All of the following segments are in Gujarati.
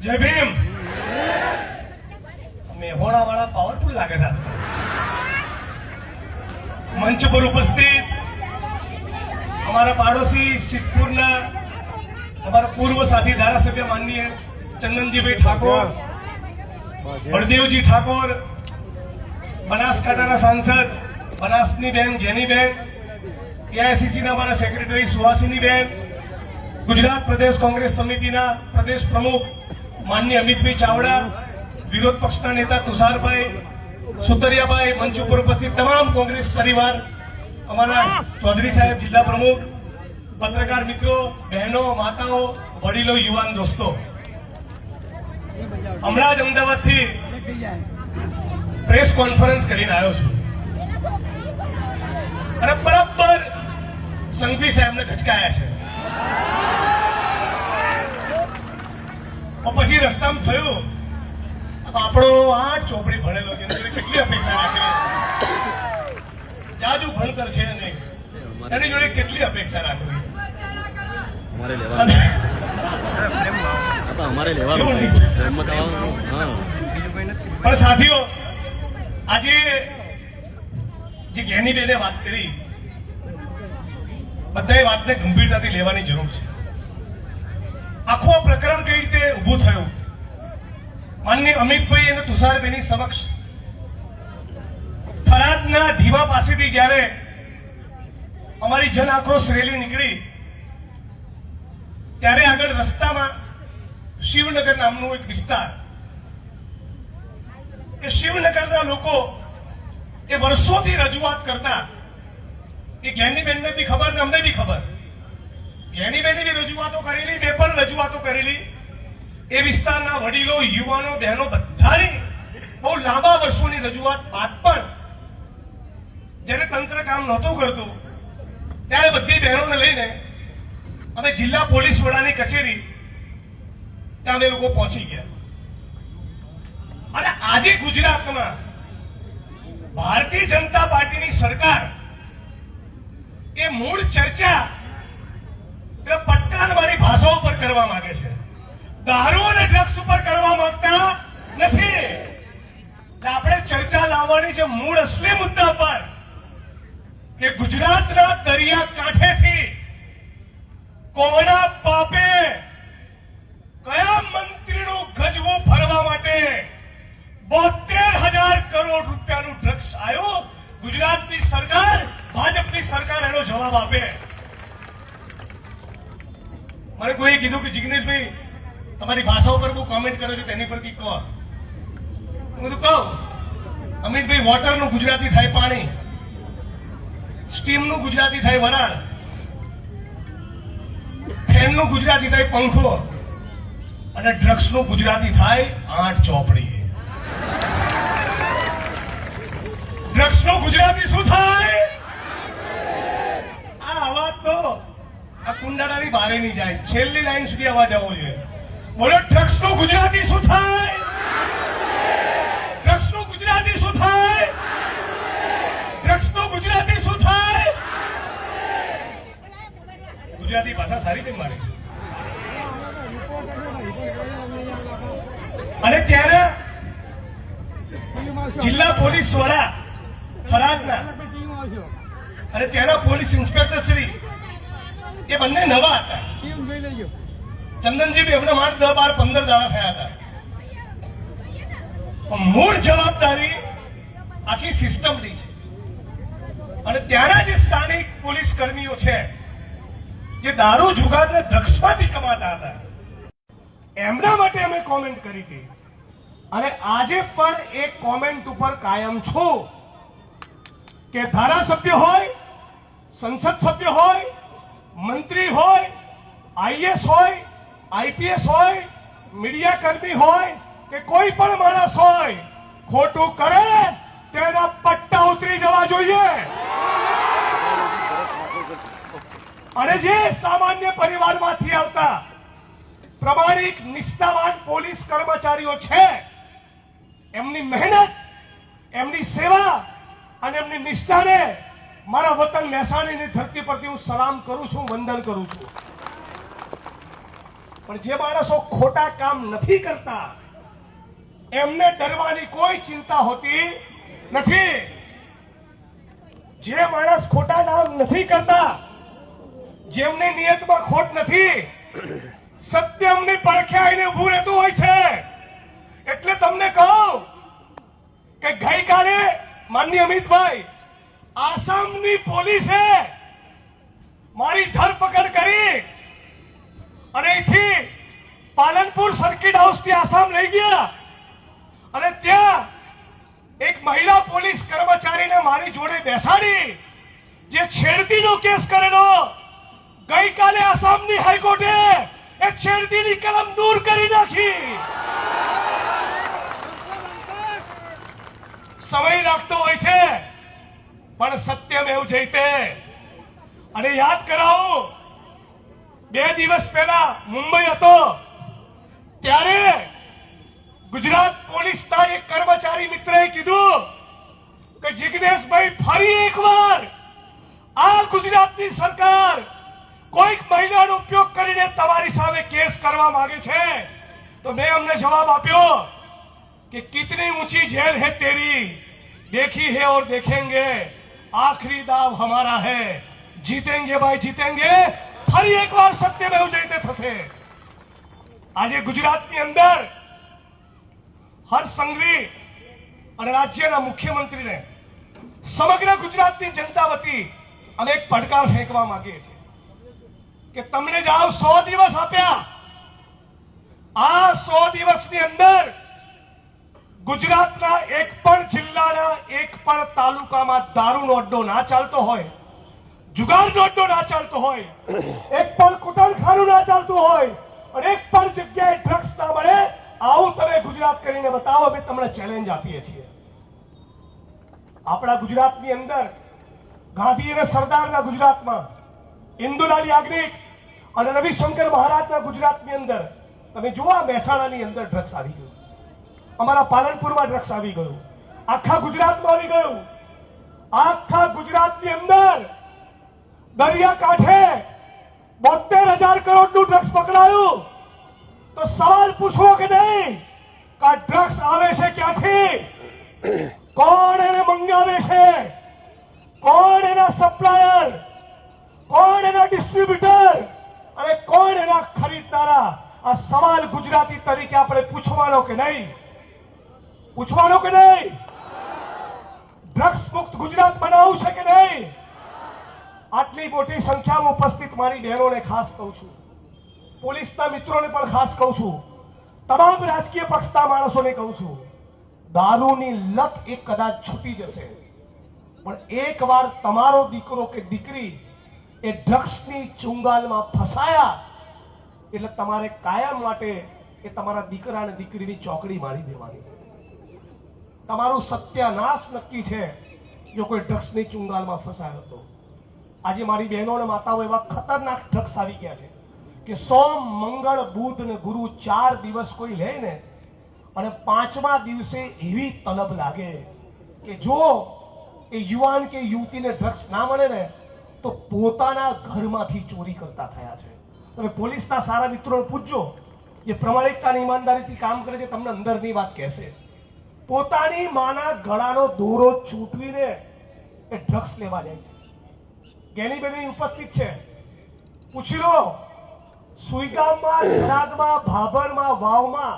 જય ભીમ. મેહોણા વાળા પાવરફુલ લાગે છે. મંચ પર ઉપસ્થિત અમારા પાડોશી સિદ્ધપુરના અમારા પૂર્વ સાથી ધારાસભ્ય માનનીય ચંદનજીભાઈ ઠાકોર બળદેવજી ઠાકોર બનાસકાંઠાના સાંસદ બનાસની બેન ઘેનીબેન એઆઈસીસીના અમારા સેક્રેટરી સુહાસિની બેન ગુજરાત પ્રદેશ કોંગ્રેસ સમિતિના પ્રદેશ પ્રમુખ માનનીય અમિતભાઈ ચાવડા, વિરોધ પક્ષના નેતા તુષારભાઈ, સુતરિયાભાઈ, મંચ ઉપર ઉપસ્થિત તમામ કોંગ્રેસ પરિવાર, અમારા ચૌધરી સાહેબ, જિલ્લા પ્રમુખ, પત્રકાર મિત્રો, બહેનો, માતાઓ, વડીલો, યુવાન દોસ્તો. હમણાં જ અમદાવાદથી પ્રેસ કોન્ફરન્સ કરીને આવ્યો છું. અને બરાબર સંઘવી સાહેબને ખચકાયા છે. પછી રસ્તામાં થયું. આપણો આ ચોપડી ભણેલો છે. કેટલી અપેક્ષા રાખી જાજુ ભણતર છે ને એની જોડે કેટલી અપેક્ષા રાખવી? અમારે લેવાનું અમારે પણ સાથીઓ આજે જે જ્ઞાનીબેને વાત કરી બધાએ વાતને ગંભીરતાથી લેવાની જરૂર છે. આખું પ્રકરણ કઈ રીતે ઊભું થયું? માનની અમિતભાઈ અને તુષારબેની સમક્ષ થરાદના ધીવા પાસેથી જ્યારે અમારી જન આક્રોશ રેલી નીકળી, ત્યારે આગળ રસ્તામાં શિવનગર નામનું એક વિસ્તાર. કે શિવનગરના લોકો એ વર્ષોથી રજૂઆત કરતા, એ જ્ઞાનીબેનને બી ખબર ને અમને બી ખબર. જ્ઞાનીબેને બી રજૂઆતો કરેલી, મેં પણ રજૂઆતો કરેલી. એ વિસ્તારના વડીલો, યુવાનો, બહેનો બધાની બહુ લાંબા વર્ષોની રજૂઆત બાદ પણ જેને તંત્ર કામ નહોતું કરતું, ત્યારે બધી બહેનોને લઈને અમે જિલ્લા પોલીસ વડાની કચેરી ત્યાં અમે લોકો પહોંચી ગયા. અને આજે ગુજરાતમાં ભારતીય જનતા પાર્ટીની સરકાર એ મૂળ ચર્ચા એ પટ્ટાણવાળી ભાષા ઉપર કરવા માંગે છે. દારૂ અને ડ્રગ્સ ઉપર કરવા માંગતા નથી. આપણે ચર્ચા લાવવાની છે મૂળ અસલી મુદ્દા પર કે ગુજરાતના દરિયા કાંઠેથી કોના પાપે કયા મંત્રીનું ગજવું ભરવા માટે બોતેર હજાર કરોડ રૂપિયાનું ડ્રગ્સ આવ્યું ગુજરાતની સરકાર, ભાજપની સરકાર એનો જવાબ આપે. મને કોઈ કીધું કે જિગ્નેશભાઈ, તમારી ભાષા ઉપર બહુ કોમેન્ટ કર્યો છો, તેની પરથી કહો. હું બધું કહું. અમિતભાઈ વોટરનું ગુજરાતી થાય પાણી. સ્ટીમનું ગુજરાતી થાય વરાળ. ફેનનું ગુજરાતી થાય પંખો. અને ડ્રગ્સનું ગુજરાતી થાય આઠ ચોપડી ડ્રગ્સનું ગુજરાતી શું થાય? આ અવાજ તો આ કુંડાળાની બારે નહીં જાય. છેલ્લી લાઈન સુધી અવાજ આવવો જોઈએ. બોલો ડ્રગ્સનું ગુજરાતી શું થાય? ડ્રગ્સનું ગુજરાતી શું થાય? ડ્રગ્સનું ગુજરાતી શું થાય? ગુજરાતી ભાષા સારી છે મારી? અને ત્યારે જિલ્લા પોલીસ વડા થરાદના અને ત્યાંના પોલીસ ઇન્સ્પેક્ટર શ્રી એ બંને નવા હતા. ચંદનજી એમના માટે દસ બાર પંદર દાડા થયા હતા. મૂળ જવાબદારી આખી સિસ્ટમની છે. અને ત્યાંના જે સ્થાનિક પોલીસ કર્મીઓ છે, જે દારૂ જુગારને ડ્રગ્સમાંથી કમાતા હતા, એમના માટે અમે કોમેન્ટ કરી હતી. અને આજે પણ એ કોમેન્ટ ઉપર કાયમ છું કે ધારાસભ્ય હોય, સંસદ સભ્ય હોય મંત્રી હોય આઈએસ હોય આઈપીએસ હોય, મીડિયા કર્મી હોય કે કોઈ પણ માણસ હોય, ખોટું કરે તેના પટ્ટા ઉતરી જવા જોઈએ. અને જે સામાન્ય પરિવારમાંથી આવતા પ્રમાણિક નિષ્ઠાવાન પોલીસ કર્મચારીઓ છે, એમની મહેનત, એમની સેવા અને એમની નિષ્ઠાને મારા વતન મહેસાણીની ધરતી પરથી હું સલામ કરું છું, વંદન કરું છું. પણ જે માણસો ખોટા કામ નથી કરતા, એમને ડરવાની કોઈ ચિંતા હોતી નથી. જે માણસ ખોટા કામ નથી કરતા, જેમની નિયતમાં ખોટ નથી, સત્યમની પડખે આવીને ઉભું રહેતું હોય છે. એટલે તમને કહું કે ગઈકાલે માનની અમિતભાઈ આસામની પોલીસે મારી ધરપકડ કરી અને અહીંથી પાલનપુર સર્કિટ હાઉસથી આસામ લઈ ગયા. અને ત્યાં એક મહિલા પોલીસ કર્મચારીને મારી જોડે બેસાડી, જે છેડતીનો કેસ કરેલો, ગઈકાલે આસામની હાઈકોર્ટે એ છેડતીની કલમ દૂર કરી નાખી. સમય લાગતો હોય છે. પણ સત્યમ એવું છે અને યાદ કરાવું, બે દિવસ પહેલા મુંબઈ હતો, ત્યારે ગુજરાત પોલીસના એક કર્મચારી મિત્રએ કીધું કે જિજ્ઞેશભાઈ ફરી એકવાર આ ગુજરાતની સરકાર કોઈક મહિલાનો ઉપયોગ કરીને તમારી સામે કેસ કરવા માંગે છે. તો મેં અમને જવાબ આપ્યો કે કિતની ઊંચી જેલ હે તેરી, દેખી હે ઓર દેખેંગે. आखिरी दाव हमारा है जीतेंगे भाई जीतेंगे ફરી એકવાર સત્યમેવ જયતે થશે આજે ગુજરાતની અંદર હર્ષ સંઘવી અને રાજ્યના મુખ્યમંત્રીને સમગ્ર ગુજરાતની જનતા વતી અમે એક પડકાર ફેંકવા માંગીએ છીએ કે તમને જાઓ સો દિવસ આપ્યા આ સો દિવસની અંદર ગુજરાતના એક પણ જિલ્લાના એક પણ તાલુકામાં દારૂનો અડ્ડો ના ચાલતો હોય, જુગારનો અડ્ડો ના ચાલતો હોય, એક પણ કુટરખાનું ના ચાલતું હોય, અને એક પણ જગ્યાએ ડ્રગ્સ ના મળે, આવું તમે ગુજરાત કરીને બતાવો, અમે તમને ચેલેન્જ આપીએ છીએ. આપણા ગુજરાતની અંદર ગાંધી અને સરદારના ગુજરાતમાં ઇન્દુલાલ યાજ્ઞિક અને રવિશંકર મહારાજના ગુજરાતની અંદર, તમે જોવા મહેસાણાની અંદર ડ્રગ્સ આવી ગયું. અમારા પાલનપુરમાં ડ્રગ્સ આવી ગયું. આખા ગુજરાતમાં આવી ગયું. આખા ગુજરાતની અંદર દરિયા કાંઠે બોતેર હજાર કરોડનું ડ્રગ્સ પકડાયું. તો સવાલ પૂછવો કે નહીં? કે ડ્રગ્સ આવે છે ક્યાંથી? કોણ એને મંગાવે છે? કોણ એના સપ્લાયર? કોણ એના ડિસ્ટ્રીબ્યુટર? અને કોણ એના ખરીદનારા? આ સવાલ ગુજરાતી તરીકે આપણે પૂછવાનો કે નહીં? પૂછવાનો કે નહીં? ડ્રગ્સ મુક્ત ગુજરાત બનાવવું છે કે નહીં? આટલી મોટી સંખ્યામાં ઉપસ્થિત મારી બહેનોને ખાસ કહું છું. પોલીસના મિત્રોને પણ ખાસ કહું છું. તમામ રાજકીય પક્ષના માણસોને કહું છું. દારૂની લત એ કદાચ છૂટી જશે. પણ એકવાર તમારો દીકરો કે દીકરી એ ડ્રગ્સની ચુંગાલમાં ફસાયા, એટલે તમારે કાયમ માટે એ તમારા દીકરા અને દીકરીની ચોકડી મારી દેવાની. તમારું સત્યાનાશ નક્કી છે જો કોઈ ડ્રગ્સની ચુંગાલમાં ફસાયો હતો આજે મારી બહેનો અને માતાઓ એવા ખતરનાક ડ્રગ્સ આવી ગયા છે કે સોમ મંગળ બુધ ને ગુરુ ચાર દિવસ કોઈ લે ને, અને પાંચમા દિવસે એવી તલબ લાગે કે જો એ યુવાન કે યુવતીને ડ્રગ્સ ના મળે ને, તો પોતાના ઘરમાંથી ચોરી કરતા થયા છે. તમે પોલીસના સારા મિત્રોને પૂછજો, જે પ્રમાણિકતા ઈમાનદારીથી કામ કરે છે, તમને અંદરની વાત કહેશે. પોતાની માના ગળાનો દોરો ચૂંટવીને એ ડ્રગ્સ લેવા જાય છે. જ્ઞાનીબેન ઉપસ્થિત છે. પૂછી લો, સુઈગામમાં, થરાદમાં, ભાભરમાં, વાવમાં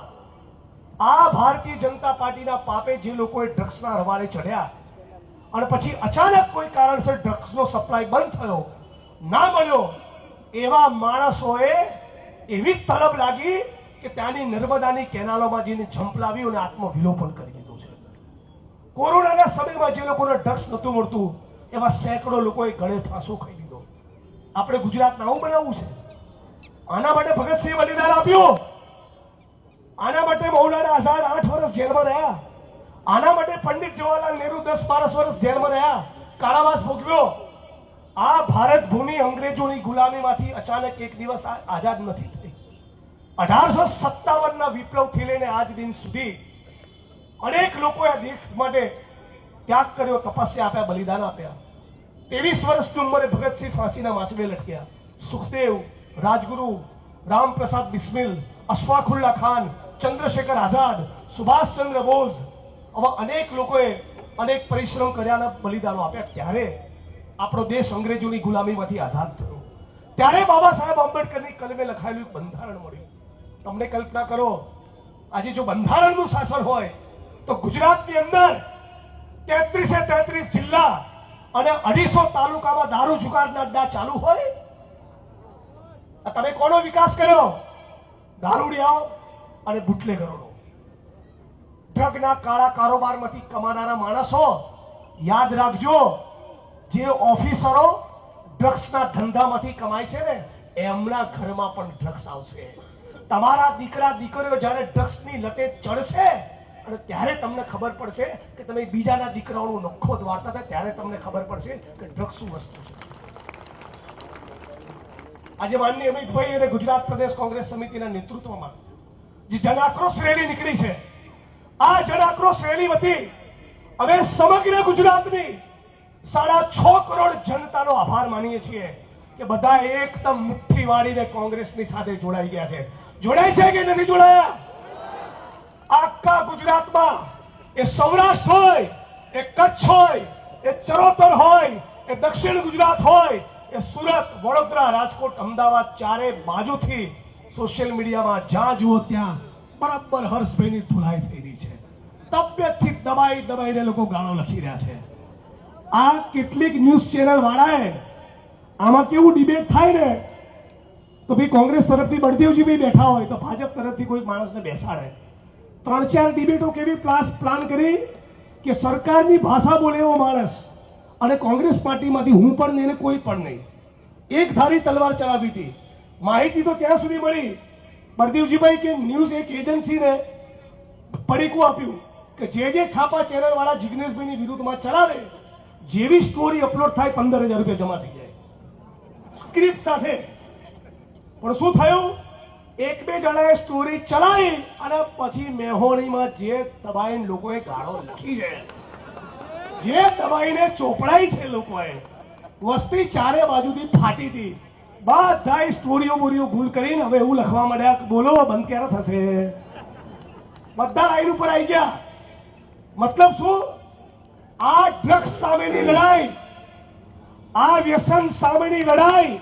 આ ભારતીય જનતા પાર્ટીના પાપે જે લોકોએ ડ્રગ્સના રવાડે ચડ્યા અને પછી અચાનક કોઈ કારણસર ડ્રગ્સનો સપ્લાય બંધ થયો, ના મળ્યો, એવા માણસોએ એવી તલબ લાગી કે ત્યાંની નર્મદાની કેનાલોમાં જઈને ઝંપલાવી અને આત્મવિલોપન કરી કોરોનાના સમયમાં જે લોકોને ડ્રગ્સ નહોતું મળતું, એવા સેંકડો લોકોએ ગળે ફાંસો ખાઈ લીધો. આપણે ગુજરાતને આવું બનાવવું છે? આના માટે ભગતસિંહ બલિદાન આપ્યું. આના માટે મૌલાના આઝાદ આઠ વર્ષ જેલમાં રહ્યા. આના માટે પંડિત જવાહરલાલ નહેરુ દસ બારસ વર્ષ જેલમાં રહ્યા. કારાવાસ ભોગવ્યો. આ ભારત ભૂમિ અંગ્રેજોની ગુલામીમાંથી અચાનક એક દિવસ આઝાદ નથી થઈ. અઢારસો સત્તાવનના વિપ્લવથી લઈને આજ દિન સુધી અનેક લોકોએ દેશ માટે ત્યાગ કર્યો, તપસ્યા આપ્યા, બલિદાન આપ્યા. ત્રેવીસ વર્ષની ઉંમરે ભગતસિંહ ફાંસીના માચવે લટક્યા. સુખદેવ, રાજગુરુ, રામપ્રસાદ બિસ્મિલ, અશફાકુલ્લા ખાન, ચંદ્રશેખર આઝાદ, સુભાષચંદ્ર બોઝ આવા અનેક લોકોએ અનેક પરિશ્રમ કર્યાના બલિદાનો આપ્યા. ત્યારે આપણો દેશ અંગ્રેજોની ગુલામીમાંથી આઝાદ થયો. ત્યારે બાબા સાહેબ આંબેડકરની કલમે લખાયેલું બંધારણ મળ્યું. તમને કલ્પના કરો, આજે જો બંધારણનું શાસન હોય તો ગુજરાતની અંદર તેત્રીસે તેત્રીસ જિલ્લા અને અઢીસો તાલુકામાં દારૂ જુગારના ચાલુ હોય? તમે કોનો વિકાસ કર્યો? દારૂડિયાઓ અને બુટલેગરોનો. ડ્રગના કાળા કારોબારમાંથી કમાનારા માણસો યાદ રાખજો, જે ઓફિસરો ડ્રગ્સના ધંધામાંથી કમાય છે ને, એમના ઘરમાં પણ ડ્રગ્સ આવશે. તમારા દીકરા, દીકરીઓ જ્યારે ડ્રગ્સની લતે ચડશે અને ત્યારે તમને ખબર પડશે કે તમે બીજાના દીકરાઓનું નખો દ્વારતા હતા, ત્યારે તમને ખબર પડશે કે ડ્રગ્સ શું વસ્તુ છે. આજે માનની અમિતભાઈ અને ગુજરાત પ્રદેશ કોંગ્રેસ સમિતિના નેતૃત્વમાં જે જનાક્રોશ રેલી નીકળી છે, આ જનાક્રોશ રેલી વતી અમે સમગ્ર ગુજરાતની સાડા છ કરોડ જનતાનો આભાર માનીએ છીએ કે બધા એકદમ મુઠ્ઠી વાળીને કોંગ્રેસની સાથે જોડાઈ ગયા છે. જોડાય છે કે નથી જોડાયા આખા ગુજરાતમાં એ સૌરાષ્ટ્ર હોય, એ કચ્છ હોય, એ ચરોતર હોય, એ દક્ષિણ ગુજરાત હોય, એ સુરત, વડોદરા, રાજકોટ, અમદાવાદ ચારે બાજુથી સોશિયલ મીડિયામાં જ્યાં જુઓ ત્યાં, બરાબર હર્ષભાઈની ધુલાઈ થઈ રહી છે. તબિયતથી દબાઈ દબાઈને લોકો ગાળો લખી રહ્યા છે. આ કેટલીક ન્યૂઝ ચેનલ વાળાએ આમાં કેવું ડિબેટ થાય ને, તો ભાઈ કોંગ્રેસ તરફથી બળદેવજીભાઈ બેઠા હોય, તો ભાજપ તરફથી કોઈ માણસને બેસાડે. ત્રણ ચાર ડિબેટો કેવી પ્લાસ પ્લાન કરી કે સરકારની ભાષા બોલે એવો માણસ અને કોંગ્રેસ પાર્ટીમાંથી હું પણ નહીં કોઈ પણ નહીં. એક ધારી તલવાર ચલાવી હતી. માહિતી તો ત્યાં સુધી મળી. બળદેવજીભાઈ કે ન્યૂઝ એક એજન્સીને પડીકું આપ્યું કે જે જે છાપા ચેનલવાળા જિગ્નેશભાઈની વિરુદ્ધમાં ચલાવે, જેવી સ્ટોરી અપલોડ થાય પંદર હજાર રૂપિયા જમા થઈ જાય. સ્ક્રિપ્ટ સાથે. પણ શું થયું? એક બે જણાએ સ્ટોરી ચલાવી અને પછી મેહોણીમાં જે દબાઈને લોકોએ ગાળો લખી છે, જે દબાઈને ચોપડાઈ છે લોકોએ, વસ્તી ચારે બાજુથી ફાટી હતી. બધા સ્ટોરીઓ બોરીઓ ભૂલ કરીને હવે એવું લખવા માંડ્યા બોલો બંધ ક્યારે થશે? બધા લાઈન ઉપર આવી ગયા. મતલબ શું? આ ડ્રગ્સ સામેની લડાઈ, આ વ્યસન સામેની લડાઈ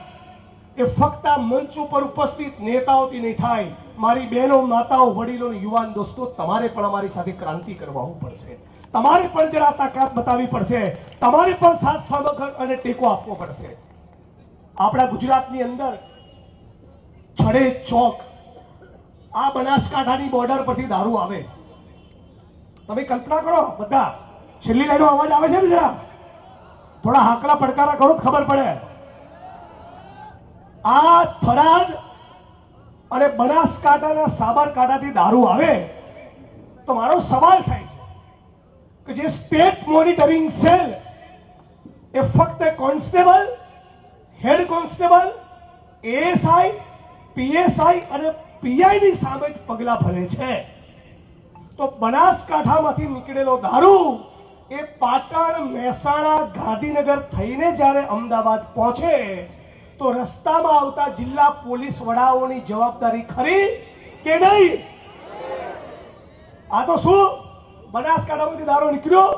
એ ફક્ત આ મંચ ઉપર ઉપસ્થિત નેતાઓથી નહીં થાય, મારી બહેનો, માતાઓ, વડીલો યુવાન દોસ્તો, તમારે પણ અમારી સાથે ક્રાંતિ કરવાવું પડશે. તમારે પણ જરા તાકાત બતાવવી પડશે. તમારે પણ સાથ સામગ્ર અને ટેકો આપવો પડશે. આપણા ગુજરાતની અંદર છડે ચોક, આ બનાસકાંઠાની બોર્ડર પરથી દારૂ આવે. તમે કલ્પના કરો, બધા. છેલ્લી લાઈનો અવાજ આવે છે ને જરા? થોડા હાકલા પડકારા કરો ખબર પડે. આ થરાદ અને બનાસકાંઠાના સાબરકાંઠાથી દારૂ આવે તો મારો સવાલ થાય છે કે જે સ્ટેટ મોનિટરિંગ સેલ એ ફક્ત constable, head constable, ASI, PSI અને પીઆઈની સામે જ પગલાં ભરે છે. તો બનાસકાંઠામાંથી નીકળેલો દારૂ એ પાટણ, મહેસાણા, ગાંધીનગર થઈને જ્યારે અમદાવાદ પહોંચે તો રસ્તામાં આવતા જિલ્લા પોલીસ વડાઓની જવાબદારી ખરી કે નહીં? આ તો શું? બનાસકાંઠામાંથી દારૂ નીકળ્યો?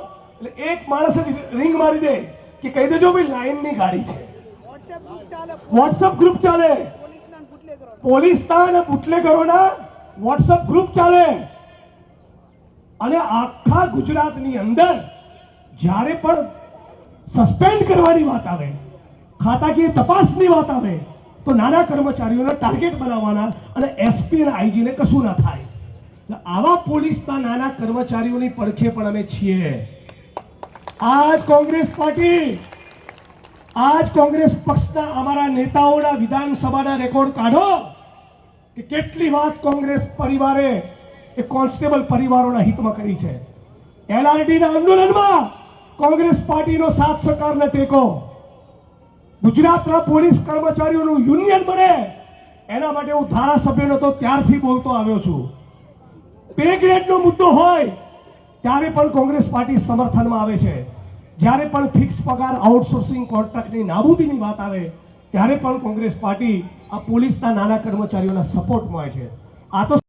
એટલે એક માણસ જ રિંગ મારી દે કે કહી દેજો ભાઈ લાઈનની ગાડી છે. વોટ્સએપ ગ્રુપ ચાલે. વોટ્સઅપ ગ્રુપ ચાલે. પોલીસના અને બુટલેગરોના વોટ્સઅપ ગ્રુપ ચાલે. અને આખા ગુજરાતની અંદર જ્યારે પણ સસ્પેન્ડ કરવાની વાત આવે ખાતાકીય તપાસની વાત આવે, તો નાના કર્મચારીઓને ટાર્ગેટ બનાવવાના અને એસપી અને આઈજીને કશું ના થાય. આવા પોલીસના નાના કર્મચારીઓની પડખે પણ અમે છીએ. આજ કોંગ્રેસ પાર્ટી, આજ કોંગ્રેસ પક્ષના અમારા નેતાઓના વિધાનસભાના રેકોર્ડ કાઢો કે કેટલી વાત કોંગ્રેસ પરિવારે એ કોન્સ્ટેબલ પરિવારોના હિતમાં કરી છે. એલઆરડીના આંદોલનમાં કોંગ્રેસ પાર્ટીનો સાથ સરકારને ટેકો. ગુજરાતના પોલીસ કર્મચારીઓનું યુનિયન બને, એના માટે હું ધારાસભ્ય નતો ત્યારથી બોલતો આવ્યો છું. પે ગ્રેડનો મુદ્દો હોય, ત્યારે પણ કોંગ્રેસ પાર્ટી સમર્થનમાં આવે છે. જ્યારે પણ ફિક્સ પગાર આઉટસોર્સિંગ કોન્ટ્રાક્ટની નાબૂદીની વાત આવે, ત્યારે પણ કોંગ્રેસ પાર્ટી આ પોલીસના નાના કર્મચારીઓના સપોર્ટમાં હોય છે. આ તો